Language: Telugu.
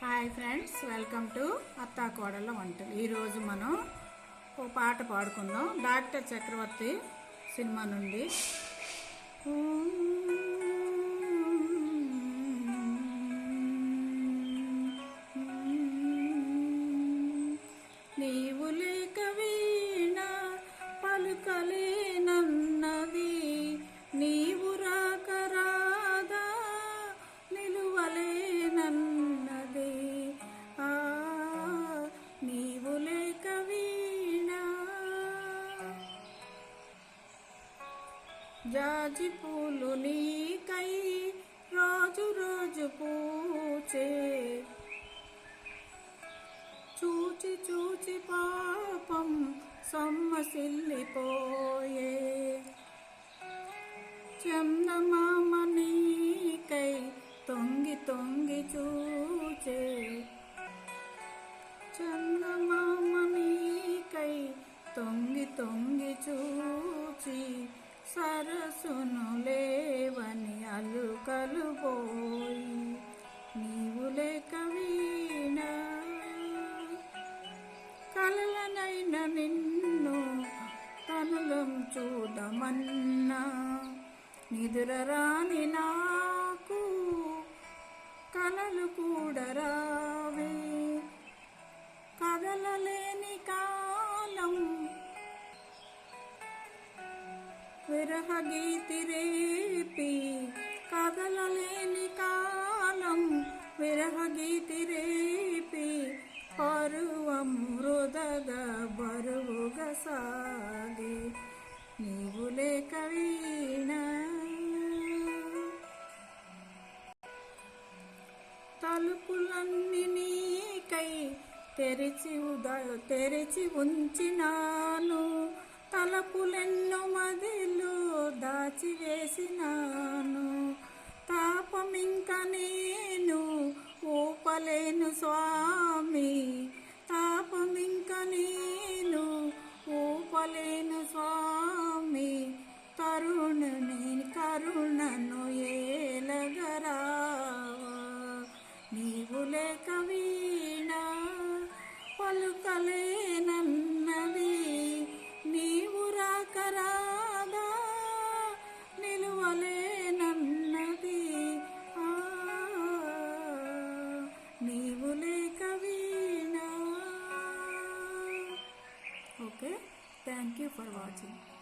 హాయ్ ఫ్రెండ్స్ వెల్కమ్ టు అత్తా కోడళ్ళ వంటలు ఈరోజు మనం ఓ పాట పాడుకుందాం. డాక్టర్ చక్రవర్తి సినిమా నుండి. జాజి పూలు నీకై రోజు రోజు పూచే. చూచి చూచి పాపం సొమ్మసిల్లిపోయే. చందమామ నీకై తొంగి తొంగి చూచే. చందమామ నీకై తొంగి తొంగి చూచి సరసును లేవని అలుకలు పోయి నీవు లేక వీణ. కలలనైన నిన్ను తనులం చూడమన్నా నిదుర నా విరహ రేపి కదలలేని కాలం విరహ రేపి పరువం మృదగ బరువుగ సాగి. నీవు లేక వీణ. తలుపులన్నీ నీకై తెరిచి ఉద తెరిచి ఉంచినాను. తలపులెన్నో మదిలి దాచివేసినాను. తాపమింక నేను ఊపలేను స్వామి. తాపమింక నేను ఊపలేను స్వామి. తరుణుని కరుణను ఏలగరావా. నీవు లేక వీణ పలుకలేనా थैंक यू फॉर वॉचिंग